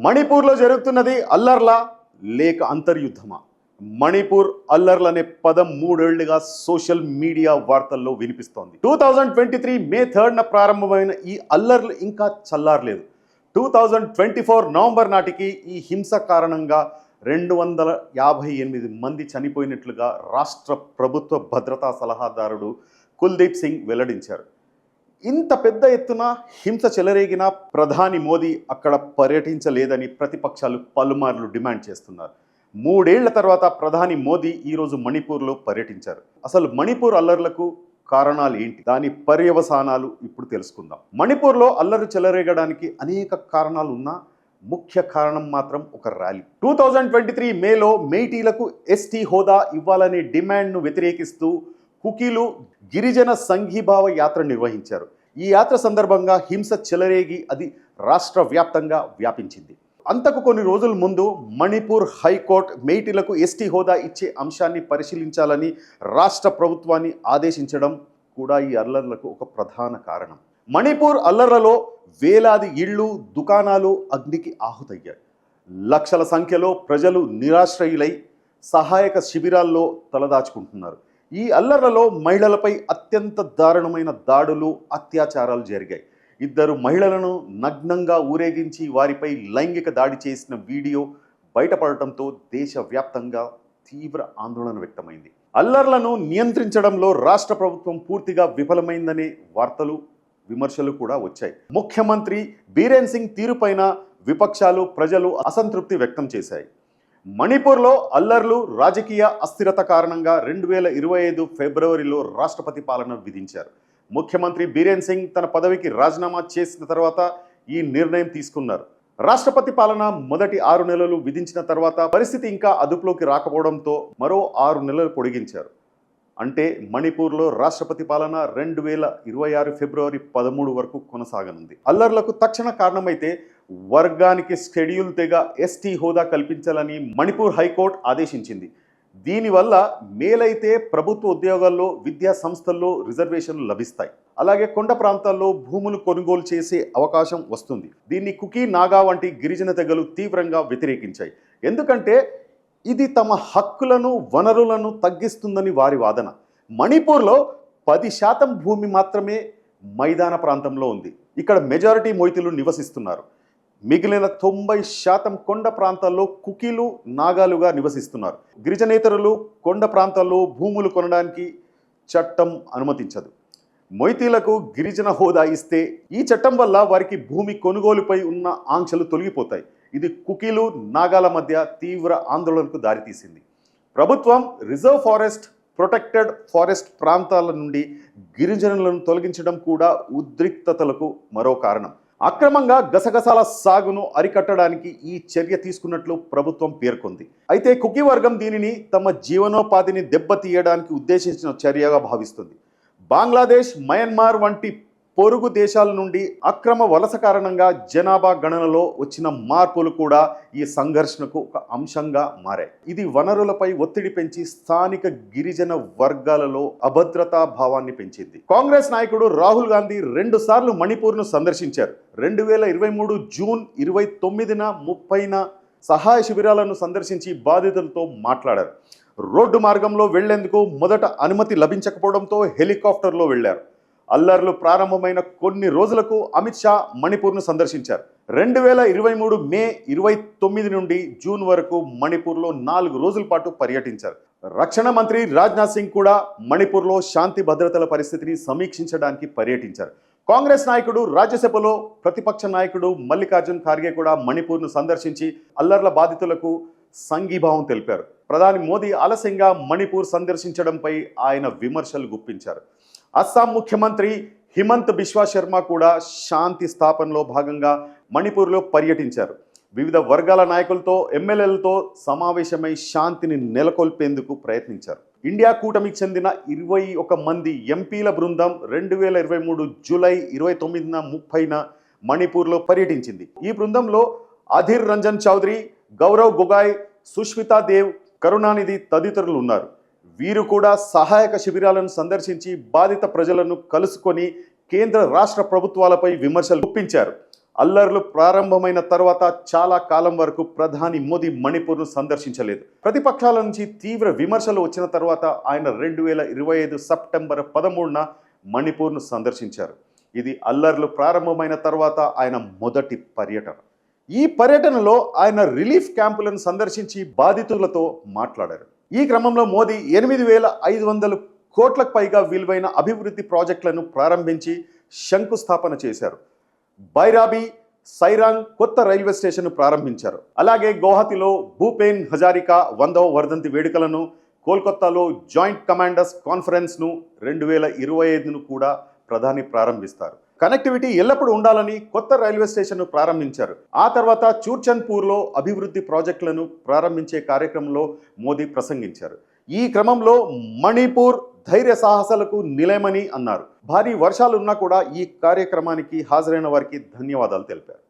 మణిపూర్లో జరుగుతున్నది అల్లర్లా లేక అంతర్యుద్ధమా? మణిపూర్ అల్లర్లు అనే పదం మూడేళ్ళుగా సోషల్ మీడియా వార్తల్లో వినిపిస్తోంది. Two thousand twenty three May థర్డ్న ప్రారంభమైన ఈ అల్లర్లు ఇంకా చల్లారలేదు. Two thousand twenty four November నాటికి ఈ హింస కారణంగా రెండు వందల యాభై ఎనిమిది మంది చనిపోయినట్లుగా రాష్ట్ర ప్రభుత్వ భద్రతా సలహాదారుడు కుల్దీప్ సింగ్ వెల్లడించారు. ఇంత పెద్ద ఎత్తున హింస చెలరేగిన ప్రధాని మోదీ అక్కడ పర్యటించలేదని ప్రతిపక్షాలు పలుమార్లు డిమాండ్ చేస్తున్నారు. మూడేళ్ళ తర్వాత ప్రధాని మోదీ ఈరోజు మణిపూర్లో పర్యటించారు. అసలు మణిపూర్ అల్లర్లకు కారణాలు ఏంటి? దాని పర్యవసానాలు ఇప్పుడు తెలుసుకుందాం. మణిపూర్లో అల్లరి చెలరేగడానికి అనేక కారణాలు ఉన్నా ముఖ్య కారణం మాత్రం ఒక rally. Two thousand twenty three మేలో మేటీలకు ఎస్టీ హోదా ఇవ్వాలనే డిమాండ్ను వ్యతిరేకిస్తూ కుకీలు గిరిజన సంఘీభావ యాత్ర నిర్వహించారు. ఈ యాత్ర సందర్భంగా హింస చెలరేగి అది రాష్ట్ర వ్యాప్తంగా వ్యాపించింది. అంతకు కొన్ని రోజుల ముందు మణిపూర్ హైకోర్టు మేటిలకు ఎస్టీ హోదా ఇచ్చే అంశాన్ని పరిశీలించాలని రాష్ట్ర ప్రభుత్వాన్ని ఆదేశించడం కూడా ఈ అల్లర్లకు ఒక ప్రధాన కారణం. మణిపూర్ అల్లర్లలో వేలాది ఇళ్ళు దుకాణాలు అగ్నికి ఆహుతయ్యాయి. లక్షల సంఖ్యలో ప్రజలు నిరాశ్రయులై సహాయక శిబిరాల్లో తలదాచుకుంటున్నారు. ఈ అల్లర్లలో మహిళలపై అత్యంత దారుణమైన దాడులు అత్యాచారాలు జరిగాయి. ఇద్దరు మహిళలను నగ్నంగా ఊరేగించి వారిపై లైంగిక దాడి చేసిన వీడియో బయటపడటంతో దేశవ్యాప్తంగా తీవ్ర ఆందోళన వ్యక్తమైంది. అల్లర్లను నియంత్రించడంలో రాష్ట్ర ప్రభుత్వం పూర్తిగా విఫలమైందనే వార్తలు విమర్శలు కూడా వచ్చాయి. ముఖ్యమంత్రి బీరేన్ సింగ్ తీరుపైన విపక్షాలు ప్రజలు అసంతృప్తి వ్యక్తం చేశాయి. మణిపూర్లో అల్లర్లు రాజకీయ అస్థిరత కారణంగా రెండు వేల ఇరవై ఐదు ఫిబ్రవరిలో రాష్ట్రపతి పాలన విధించారు. ముఖ్యమంత్రి బీరేన్ సింగ్ తన పదవికి రాజీనామా చేసిన తర్వాత ఈ నిర్ణయం తీసుకున్నారు. రాష్ట్రపతి పాలన మొదటి ఆరు నెలలు విధించిన తర్వాత పరిస్థితి ఇంకా అదుపులోకి రాకపోవడంతో మరో ఆరు నెలలు పొడిగించారు. అంటే మణిపూర్లో రాష్ట్రపతి పాలన రెండు వేల ఇరవై ఆరు ఫిబ్రవరి పదమూడు వరకు కొనసాగనుంది. అల్లర్లకు తక్షణ కారణమైతే వర్గానికి షెడ్యూల్ తెగ ఎస్టీ హోదా కల్పించాలని మణిపూర్ హైకోర్టు ఆదేశించింది. దీనివల్ల మేలైతే ప్రభుత్వ ఉద్యోగాల్లో విద్యా సంస్థల్లో రిజర్వేషన్లు లభిస్తాయి. అలాగే కొండ ప్రాంతాల్లో భూములు కొనుగోలు చేసే అవకాశం వస్తుంది. దీన్ని కుకీ నాగా వంటి గిరిజన తెగలు తీవ్రంగా వ్యతిరేకించాయి. ఎందుకంటే ఇది తమ హక్కులను వనరులను తగ్గిస్తుందని వారి వాదన. మణిపూర్లో పది శాతం భూమి మాత్రమే మైదాన ప్రాంతంలో ఉంది. ఇక్కడ మెజారిటీ మొయితులు నివసిస్తున్నారు. మిగిలిన తొంభై శాతం కొండ ప్రాంతాల్లో కుకీలు నాగాలుగా నివసిస్తున్నారు. గిరిజనేతరులు కొండ ప్రాంతాల్లో భూములు కొనడానికి చట్టం అనుమతించదు. మొయితీలకు గిరిజన హోదా ఇస్తే ఈ చట్టం వల్ల వారికి భూమి కొనుగోలుపై ఉన్న ఆంక్షలు తొలగిపోతాయి. ఇది కుకీలు నాగాల మధ్య తీవ్ర ఆందోళనకు దారితీసింది. ప్రభుత్వం రిజర్వ్ ఫారెస్ట్ ప్రొటెక్టెడ్ ఫారెస్ట్ ప్రాంతాల నుండి గిరిజనులను తొలగించడం కూడా ఉద్రిక్తతలకు మరో కారణం. అక్రమంగా గసగసాల సాగును అరికట్టడానికి ఈ చర్య తీసుకున్నట్లు ప్రభుత్వం పేర్కొంది. అయితే కుకీ వర్గం దీనిని తమ జీవనోపాధిని దెబ్బతీయడానికి ఉద్దేశించిన చర్యగా భావిస్తుంది. బంగ్లాదేశ్ మయన్మార్ వంటి పొరుగు దేశాల నుండి అక్రమ వలస కారణంగా జనాభా గణనలో వచ్చిన మార్పులు కూడా ఈ సంఘర్షణకు ఒక అంశంగా మారాయి. ఇది వనరులపై ఒత్తిడి పెంచి స్థానిక గిరిజన వర్గాలలో అభద్రతా భావాన్ని పెంచింది. కాంగ్రెస్ నాయకుడు రాహుల్ గాంధీ రెండు సార్లు మణిపూర్ను సందర్శించారు. రెండు వేల ఇరవై మూడు జూన్ ఇరవై తొమ్మిదిన ముప్పైన సహాయ శిబిరాలను సందర్శించి బాధితులతో మాట్లాడారు. రోడ్డు మార్గంలో వెళ్ళేందుకు మొదట అనుమతి లభించకపోవడంతో హెలికాప్టర్లో వెళ్ళారు. అల్లర్లు ప్రారంభమైన కొన్ని రోజులకు అమిత్ షా మణిపూర్ను సందర్శించారు. రెండు వేల ఇరవై మూడు మే ఇరవై తొమ్మిది నుండి జూన్ వరకు మణిపూర్లో నాలుగు రోజుల పాటు పర్యటించారు. రక్షణ మంత్రి రాజ్నాథ్ సింగ్ కూడా మణిపూర్లో శాంతి భద్రతల పరిస్థితిని సమీక్షించడానికి పర్యటించారు. కాంగ్రెస్ నాయకుడు రాజ్యసభలో ప్రతిపక్ష నాయకుడు మల్లికార్జున్ ఖార్గే కూడా మణిపూర్ను సందర్శించి అల్లర్ల బాధితులకు సంఘీభావం తెలిపారు. ప్రధాని మోదీ ఆలస్యంగా మణిపూర్ సందర్శించడంపై ఆయన విమర్శలు గుప్పించారు. అస్సాం ముఖ్యమంత్రి హిమంత్ బిశ్వా శర్మ కూడా శాంతి స్థాపనలో భాగంగా మణిపూర్లో పర్యటించారు. వివిధ వర్గాల నాయకులతో ఎమ్మెల్యేలతో సమావేశమై శాంతిని నెలకొల్పేందుకు ప్రయత్నించారు. ఇండియా కూటమికి చెందిన ఇరవై ఒక మంది ఎంపీల బృందం రెండు వేల ఇరవై మూడు జూలై ఇరవై తొమ్మిదిన ముప్పైన మణిపూర్లో పర్యటించింది. ఈ బృందంలో అధీర్ రంజన్ చౌదరి గౌరవ్ గొగాయ్ సుష్మితా దేవ్ కరుణానిధి తదితరులు ఉన్నారు. వీరు కూడా సహాయక శిబిరాలను సందర్శించి బాధిత ప్రజలను కలుసుకొని కేంద్ర రాష్ట్ర ప్రభుత్వాలపై విమర్శలు గుప్పించారు. అల్లర్లు ప్రారంభమైన తర్వాత చాలా కాలం వరకు ప్రధాని మోదీ మణిపూర్ను సందర్శించలేదు. ప్రతిపక్షాల నుంచి తీవ్ర విమర్శలు వచ్చిన తర్వాత ఆయన రెండు వేల ఇరవై ఐదు సెప్టెంబర్ పదమూడున మణిపూర్ను సందర్శించారు. ఇది అల్లర్లు ప్రారంభమైన తర్వాత ఆయన మొదటి పర్యటన. ఈ పర్యటనలో ఆయన రిలీఫ్ క్యాంపులను సందర్శించి బాధితులతో మాట్లాడారు. ఈ క్రమంలో మోదీ ఎనిమిది వేల ఐదు వందల కోట్లకు పైగా విలువైన అభివృద్ధి ప్రాజెక్టులను ప్రారంభించి శంకుస్థాపన చేశారు. బైరాబీ సైరాంగ్ కొత్త రైల్వే స్టేషన్ ప్రారంభించారు. అలాగే గౌహతిలో భూపేన్ హజారికా వందవ వర్ధంతి వేడుకలను కోల్కతాలో జాయింట్ కమాండర్స్ కాన్ఫరెన్స్ను రెండు వేల ఇరవై ఐదును కూడా ప్రధాని ప్రారంభిస్తారు. కనెక్టివిటీ ఎల్లప్పుడూ ఉండాలని కొత్త రైల్వే స్టేషన్ను ప్రారంభించారు. ఆ తర్వాత చూర్చన్పూర్లో అభివృద్ధి ప్రాజెక్టులను ప్రారంభించే కార్యక్రమంలో మోదీ ప్రసంగించారు. ఈ క్రమంలో మణిపూర్ ధైర్య సాహసాలకు నిలయమని అన్నారు. భారీ వర్షాలున్నా కూడా ఈ కార్యక్రమానికి హాజరైన వారికి ధన్యవాదాలు తెలిపారు.